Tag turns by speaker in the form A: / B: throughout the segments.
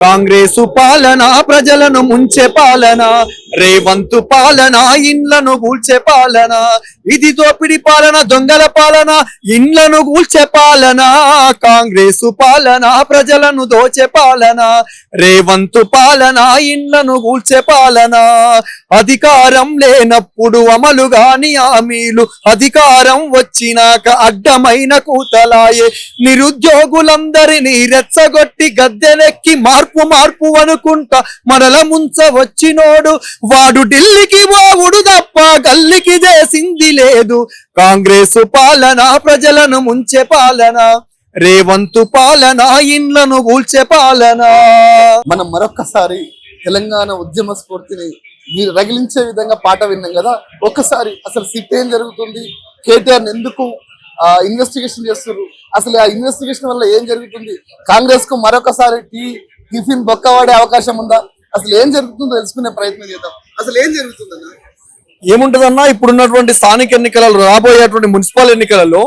A: కాంగ్రెసు పాలన ప్రజలను ముంచే పాలన రేవంతు పాలన ఇండ్లను కూల్చే పాలన ఇది దోపిడి పాలన దొంగల పాలన ఇండ్లను కూల్చే పాలన కాంగ్రెసు పాలన ప్రజలను దోచే పాలన రేవంతు పాలన ఇండ్లను కూల్చే పాలన. అధికారం లేనప్పుడు అమలు గాని హామీలు అధికారం వచ్చినాక అడ్డమైన కూతలాయే. నిరుద్యోగులందరినీ రెచ్చగొట్టి గద్దెనెక్కి మార్పు మార్పు అనుకుంటా మనల ముంచ వచ్చినోడు వాడు ఢిల్లీకి పోవుడు తప్ప గల్లికి చేసింది లేదు. కాంగ్రెస్ పాలన ప్రజలను ముంచే పాలన రేవంతు పాలన ఇండ్లను కూల్చే పాలన.
B: మనం మరొకసారి తెలంగాణ ఉద్యమ స్ఫూర్తిని మీరు రగిలించే విధంగా పాట విన్నాం కదా? ఒక్కసారి అసలు సిట్ ఏం జరుగుతుంది? కేటీఆర్ ఎందుకు ఇన్వెస్టిగేషన్ చేస్తున్నారు? అసలు ఆ ఇన్వెస్టిగేషన్ వల్ల ఏం జరుగుతుంది? కాంగ్రెస్కు మరొకసారి టీ టిఫిన్ బొక్క అవకాశం ఉందా? అసలు ఏం జరుగుతుందో తెలుసుకునే ప్రయత్నం చేద్దాం. అసలు ఏం జరుగుతుందన్న?
A: ఏముంటదన్నా ఇప్పుడున్నటువంటి స్థానిక ఎన్నికలలో రాబోయేటువంటి మున్సిపల్ ఎన్నికలలో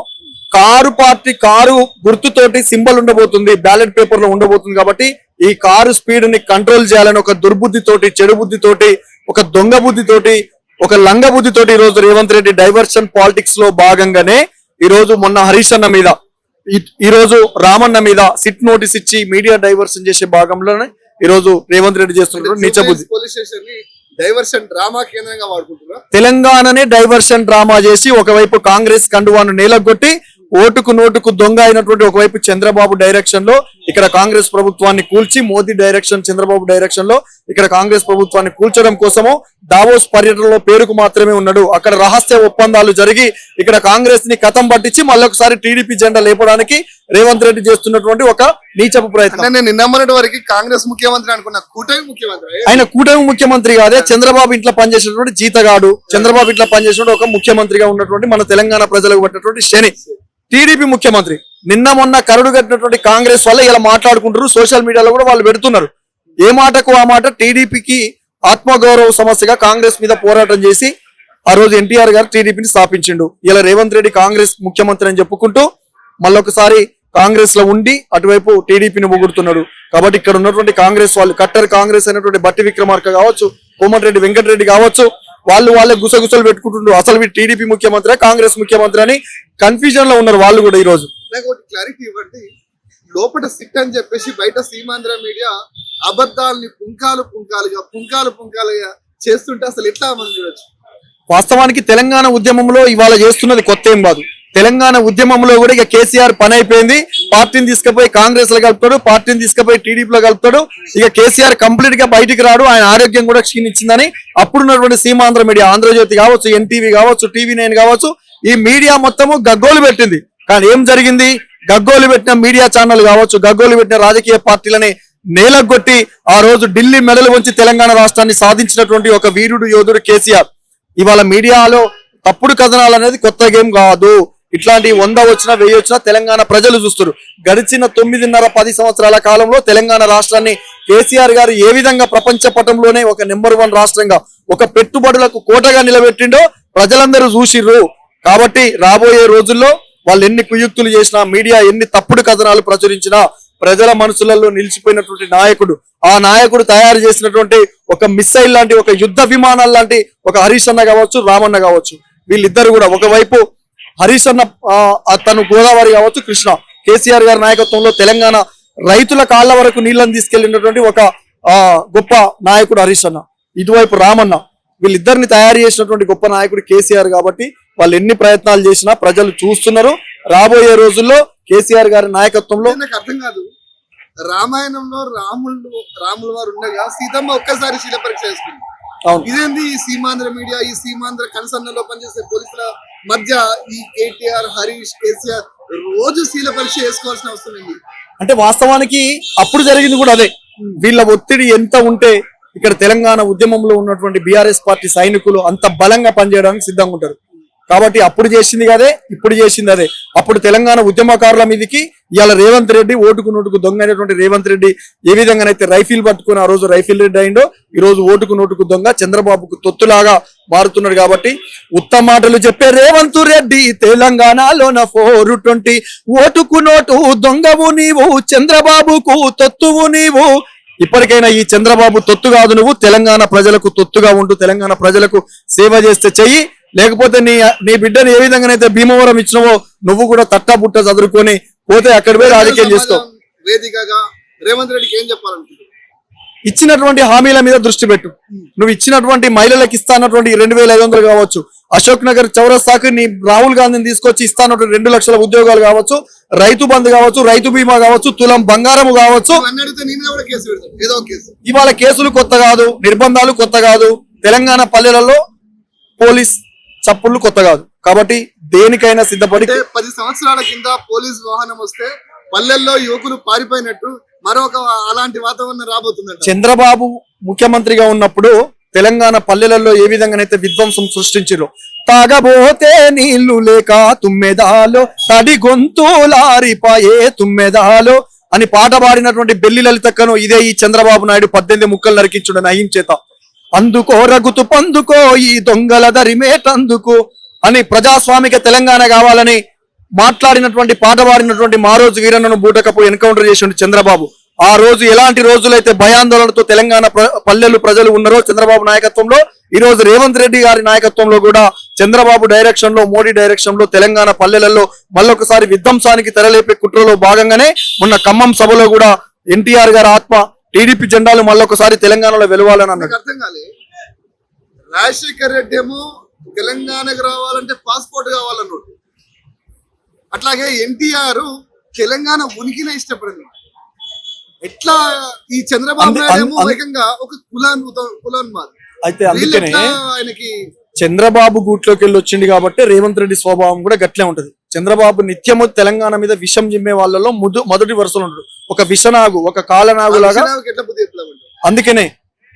A: కారు పార్టీ కారు గుర్తుతోటి సింబల్ ఉండబోతుంది బ్యాలెట్ పేపర్లో ఉండబోతుంది కాబట్టి ఈ కారు స్పీడ్ని కంట్రోల్ చేయాలని ఒక దుర్బుద్ధితోటి చెడు బుద్ధితోటి ఒక దొంగ బుద్ధితోటి ఒక లంగ బుద్ధితోటి ఈ రోజు రేవంత్ రెడ్డి డైవర్షన్ పాలిటిక్స్లో భాగంగానే ఈ రోజు మొన్న హరీష్ అన్న మీద ఈ- రోజు రామన్న మీద సిట్ నోటీస్ ఇచ్చి మీడియా డైవర్షన్ చేసే భాగంలోనే ఈ రోజు రేవంత్ రెడ్డి చేస్తున్నారు. నీచ బుద్ధి
B: పోలీస్ స్టేషన్ డైవర్షన్ డ్రామా కేంద్రంగా వాడుకుంటున్నా
A: తెలంగాణనే డైవర్షన్ డ్రామా చేసి ఒకవైపు కాంగ్రెస్ కండువాను నేలగొట్టి ఓటుకు నోటుకు దొంగ అయినటువంటి ఒకవైపు చంద్రబాబు డైరెక్షన్లో ఇక్కడ కాంగ్రెస్ ప్రభుత్వాన్ని కూల్చి మోదీ డైరెక్షన్ చంద్రబాబు డైరెక్షన్లో ఇక్కడ కాంగ్రెస్ ప్రభుత్వాన్ని కూల్చడం కోసము దావోస్ పర్యటనలో పేరుకు మాత్రమే ఉన్నాడు. అక్కడ రహస్య ఒప్పందాలు జరిగి ఇక్కడ కాంగ్రెస్ని కథం పట్టించి మళ్ళొకసారి టీడీపీ జెండా లేపడానికి రేవంత్ రెడ్డి చేస్తున్నటువంటి ఒక నీచపు ప్రయత్నం.
B: నేను వరకు కాంగ్రెస్ ముఖ్యమంత్రి అనుకున్నా కూటమి ముఖ్యమంత్రి.
A: ఆయన కూటమి ముఖ్యమంత్రి కాదే చంద్రబాబు ఇంట్లో పనిచేసినటువంటి జీతగాడు చంద్రబాబు ఇంట్లో పనిచేసినటువంటి ఒక ముఖ్యమంత్రిగా ఉన్నటువంటి మన తెలంగాణ ప్రజలకు పట్టినటువంటి శని. టీడీపీ ముఖ్యమంత్రి. నిన్న మొన్న కరుడు కట్టినటువంటి కాంగ్రెస్ వల్ల ఇలా మాట్లాడుకుంటారు సోషల్ మీడియాలో కూడా వాళ్ళు పెడుతున్నారు. ఏ మాటకు ఆ మాట? టీడీపీకి ఆత్మగౌరవ సమస్యగా కాంగ్రెస్ మీద పోరాటం చేసి ఆ రోజు ఎన్టీఆర్ గారు టీడీపీని స్థాపించిండు. ఇలా రేవంత్ రెడ్డి కాంగ్రెస్ ముఖ్యమంత్రి అని చెప్పుకుంటూ మళ్ళొకసారి కాంగ్రెస్లో ఉండి అటువైపు టీడీపీని పొగుడుతున్నాడు కాబట్టి ఇక్కడ ఉన్నటువంటి కాంగ్రెస్ వాళ్ళు కట్టర్ కాంగ్రెస్ అయినటువంటి బట్టి విక్రమార్క కావచ్చు కోమటిరెడ్డి వెంకటరెడ్డి కావచ్చు వాళ్ళు వాళ్ళే గుసగుసలు పెట్టుకుంటుండ్రు అసలు వీడు టీడీపీ ముఖ్యమంత్రి కాంగ్రెస్ ముఖ్యమంత్రి అని కన్ఫ్యూజన్లో ఉన్నారు వాళ్ళు కూడా ఈ రోజు
B: క్లారిటీ ఇవ్వండి. లోపల సిట్ అని చెప్పేసి బయట సీమాంధ్ర మీడియా అబద్ధాలని పుంకాలు పుంకాలుగా పుంకాలు పుంకాలుగా చేస్తుంటే అసలు ఎట్లా మనం చూడొచ్చు?
A: వాస్తవానికి తెలంగాణ ఉద్యమంలో ఇవాళ చేస్తున్నది కొత్త ఏం కాదు. తెలంగాణ ఉద్యమంలో కూడా ఇక కేసీఆర్ పని అయిపోయింది. పార్టీని తీసుకుపోయి కాంగ్రెస్లో కలుపుతాడు పార్టీని తీసుకుపోయి టీడీపీలో కలుపుతాడు. ఇక కేసీఆర్ కంప్లీట్గా బయటికి రాడు ఆయన ఆరోగ్యం కూడా క్షీణించిందని. అప్పుడున్నటువంటి సీమాంధ్ర మీడియా ఆంధ్రజ్యోతి కావచ్చు ఎన్టీవీ కావచ్చు టీవీ నైన్ కావచ్చు ఈ మీడియా మొత్తము గగ్గోలు పెట్టింది. కానీ ఏం జరిగింది? గగ్గోలు పెట్టిన మీడియా ఛానల్ కావచ్చు గగ్గోలు పెట్టిన రాజకీయ పార్టీలని నేలగొట్టి ఆ రోజు ఢిల్లీ మెడలు వంచి తెలంగాణ రాష్ట్రాన్ని సాధించినటువంటి ఒక వీరుడు యోధుడు కేసీఆర్. ఇవాళ మీడియాలో తప్పుడు కథనాలు అనేది కొత్త గేమ్ కాదు. ఇట్లాంటి వంద వచ్చినా వెయ్యి వచ్చినా తెలంగాణ ప్రజలు చూస్తారు. గడిచిన తొమ్మిదిన్నర పది సంవత్సరాల కాలంలో తెలంగాణ రాష్ట్రాన్ని కేసీఆర్ గారు ఏ విధంగా ప్రపంచ పటంలోనే ఒక నెంబర్ వన్ రాష్ట్రంగా ఒక పెట్టుబడులకు కోటగా నిలబెట్టిండో ప్రజలందరూ చూసిర్రు. కాబట్టి రాబోయే రోజుల్లో వాళ్ళు ఎన్ని కుయుక్తులు చేసినా మీడియా ఎన్ని తప్పుడు కథనాలు ప్రచురించినా ప్రజల మనసులలో నిలిచిపోయినటువంటి నాయకుడు ఆ నాయకుడు తయారు చేసినటువంటి ఒక మిస్సైల్ లాంటి ఒక యుద్ధ విమానాలు లాంటి ఒక హరీష్ అన్న కావచ్చు రామన్న కావచ్చు వీళ్ళిద్దరు కూడా ఒకవైపు హరీష్ అన్న ఆ, తను గోదావరి కావచ్చు కృష్ణ. కేసీఆర్ గారి నాయకత్వంలో తెలంగాణ రైతుల కాళ్ళ వరకు నీళ్ళను తీసుకెళ్ళినటువంటి ఒక ఆ గొప్ప నాయకుడు హరీష్ అన్న. ఇటువైపు రామన్న. వీళ్ళిద్దరిని తయారు చేసినటువంటి గొప్ప నాయకుడు కేసీఆర్ కాబట్టి వాళ్ళు ఎన్ని ప్రయత్నాలు చేసినా ప్రజలు చూస్తున్నారు. రాబోయే రోజుల్లో కేసీఆర్ గారి నాయకత్వంలో
B: నాకు అర్థం కాదు. రామాయణంలో రాములు రాముల వారు ఉండగా సీతమ్మ ఒక్కసారి శిలపరీక్ష చేసుకుంది. ఇదేంది ఈ సీమాంధ్ర మీడియా ఈ సీమాంధ్ర కన్సర్న్లో పనిచేసే పోలీసుల మధ్య ఈ కేటీఆర్ హరీష్ కేసీఆర్ రోజు శీల పరీక్ష చేసుకోవాల్సిన అవసరం ఉంది
A: అంటే వాస్తవానికి అప్పుడు జరిగింది కూడా అదే. వీళ్ళ ఒత్తిడి ఎంత ఉంటే ఇక్కడ తెలంగాణ ఉద్యమంలో ఉన్నటువంటి బీఆర్ఎస్ పార్టీ సైనికులు అంత బలంగా పనిచేయడానికి సిద్ధంగా ఉంటారు. కాబట్టి అప్పుడు చేసింది అదే ఇప్పుడు చేసింది అదే. అప్పుడు తెలంగాణ ఉద్యమకారుల మీదకి ఇవాళ రేవంత్ రెడ్డి ఓటుకు నోటుకు దొంగ అయినటువంటి రేవంత్ రెడ్డి ఏ విధంగానైతే రైఫిల్ పట్టుకుని ఆ రోజు రైఫిల్ రెడ్డి అయిందో ఈ రోజు ఓటుకు నోటుకు దొంగ చంద్రబాబుకు తొత్తులాగా మారుతున్నాడు కాబట్టి ఉత్తమ మాటలు చెప్పే రేవంత్ రెడ్డి తెలంగాణలోన ఫోర్ ట్వంటీ. ఓటుకు నోటు దొంగవు నీవు చంద్రబాబుకు తొత్తువు నీవు. ఇప్పటికైనా ఈ చంద్రబాబు తొత్తు కాదు నువ్వు తెలంగాణ ప్రజలకు తొత్తుగా ఉంటూ తెలంగాణ ప్రజలకు సేవ చేస్తే చెయ్యి. లేకపోతే నీ నీ బిడ్డను ఏ విధంగానైతే భీమవరం ఇచ్చినవో నువ్వు కూడా తట్టా బుట్ట చదువుకొని పోతే అక్కడ పోయి రాజకీయం
B: సమాజం వేదికగా రేవంత్ రెడ్డికి ఏం చెప్పాలనుకుంటున్నారు?
A: ఇచ్చినటువంటి హామీల మీద దృష్టి పెట్టు. నువ్వు ఇచ్చినటువంటి మహిళలకు ఇస్తానటువంటి రెండు వేల ఐదు వందలు కావచ్చు అశోక్ నగర్ చౌరస్తాకు నీ రాహుల్ గాంధీని తీసుకొచ్చి ఇస్తానటువంటి రెండు లక్షల ఉద్యోగాలు కావచ్చు రైతు బంధు కావచ్చు రైతు బీమా కావచ్చు తులం బంగారం కావచ్చు. ఇవాళ కేసులు కొత్త కాదు నిర్బంధాలు కొత్త కాదు. తెలంగాణ పల్లెలలో పోలీస్ చప్పుళ్ళు కొత్త కాదు. కాబట్టి దేనికైనా సిద్ధపడి
B: పది సంవత్సరాల కింద పోలీస్ వాహనం వస్తే పల్లెల్లో యువకులు పారిపోయినట్టు మరొక అలాంటి వాతావరణం రాబోతుందంట.
A: చంద్రబాబు ముఖ్యమంత్రిగా ఉన్నప్పుడు తెలంగాణ పల్లెలలో ఏ విధంగానైతే విధ్వంసం సృష్టించారో తాగబోతే నీళ్ళు లేక తుమ్మెదాలో తడి గొంతులారిపాయే తుమ్మెదాలో అని పాట పాడినటువంటి బెల్లి లలితక్కను ఇదే ఈ చంద్రబాబు నాయుడు పద్దెనిమిది ముక్కలు నరికించుడు నయం చేత అందుకో రగుతు పందుకో ఈ దొంగల దరిమేటందుకు అని ప్రజాస్వామిక తెలంగాణ కావాలని మాట్లాడినటువంటి పాట పాడినటువంటి మారోజు వీరన్నను బూటకపు ఎన్కౌంటర్ చేసిండు చంద్రబాబు. ఆ రోజు ఎలాంటి రోజులైతే భయాందోళనతో తెలంగాణ పల్లెలు ప్రజలు ఉన్నారో చంద్రబాబు నాయకత్వంలో ఈ రోజు రేవంత్ రెడ్డి గారి నాయకత్వంలో కూడా చంద్రబాబు డైరెక్షన్లో మోడీ డైరెక్షన్లో తెలంగాణ పల్లెలలో మళ్ళొకసారి విధ్వంసానికి తెరలేపే కుట్రలో భాగంగానే మొన్న ఖమ్మం సభలో కూడా ఎన్టీఆర్ గారి ఆత్మ టీడీపీ జెండాలు మళ్ళొకసారి తెలంగాణలో వెలవాలని అన్నారు.
B: నాకు అర్థం రాజశేఖర్ రెడ్డి ఏమో తెలంగాణకు రావాలంటే పాస్పోర్ట్ కావాలన్నాడు. అట్లాగే ఎన్టీఆర్ తెలంగాణ ఉనికినే ఇష్టపడింది. ఎట్లా ఈ చంద్రబాబు నాయుడు ఏకంగా ఒక కులాన్ కులాన్ మాది
A: అయితే అందుకనే
B: ఆయనకి
A: చంద్రబాబు గూట్లోకి వెళ్ళి వచ్చింది కాబట్టి రేవంత్ రెడ్డి స్వభావం కూడా గట్లే ఉంటది. చంద్రబాబు నిత్యము తెలంగాణ మీద విషం జిమ్మే వాళ్ళలో ముదు మొదటి వరుసలో ఉంటాడు ఒక విషనాగు ఒక కాలనాగు లాగా అందుకనే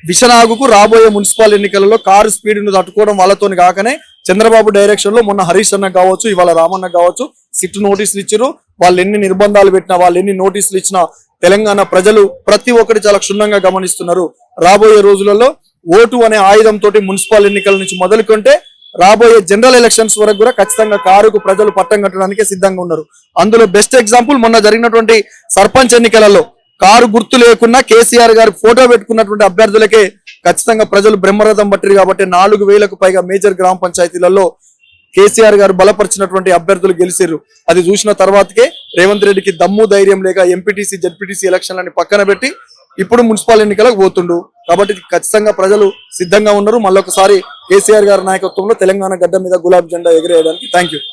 A: విషనాగుకు రాబోయే మున్సిపల్ ఎన్నికలలో కారు స్పీడ్ను తట్టుకోవడం వాళ్ళతోని కాకనే చంద్రబాబు డైరెక్షన్లో మొన్న హరీష్ అన్న కావచ్చు ఇవాళ రామన్న కావచ్చు సిట్ నోటీసులు ఇచ్చారు వాళ్ళు ఎన్ని నిర్బంధాలు పెట్టినా వాళ్ళు ఎన్ని నోటీసులు ఇచ్చినా తెలంగాణ ప్రజలు ప్రతి ఒక్కటి చాలా క్షుణ్ణంగా గమనిస్తున్నారు. రాబోయే రోజులలో ఓటు అనే ఆయుధంతో మున్సిపల్ ఎన్నికల నుంచి మొదలుకుంటే రాబోయే జనరల్ ఎలక్షన్స్ వరకు కూడా ఖచ్చితంగా కారుకు ప్రజలు పట్టం కట్టడానికి సిద్ధంగా ఉన్నారు. అందులో బెస్ట్ ఎగ్జాంపుల్ మొన్న జరిగినటువంటి సర్పంచ్ ఎన్నికలలో కారు గుర్తు లేకున్నా కేసీఆర్ గారు ఫోటో పెట్టుకున్నటువంటి అభ్యర్థులకే ఖచ్చితంగా ప్రజలు బ్రహ్మరథం పట్టిరు కాబట్టి నాలుగు వేలకు పైగా మేజర్ గ్రామ పంచాయతీలలో కేసీఆర్ గారు బలపరిచినటువంటి అభ్యర్థులు గెలిచారు అది చూసిన తర్వాతకే రేవంత్ రెడ్డికి దమ్ము ధైర్యం లేక ఎంపీటీసీ జడ్పీటీసీ ఎలక్షన్లని పక్కన పెట్టి ఇప్పుడు మున్సిపల్ ఎన్నికలకు పోతుండు. కాబట్టి ఖచ్చితంగా ప్రజలు సిద్ధంగా ఉన్నారు. మళ్ళొకసారి కేసీఆర్ గారి నాయకత్వంలో తెలంగాణ గడ్డ మీద గులాబీ జెండా ఎగిరేయడానికి. Thank you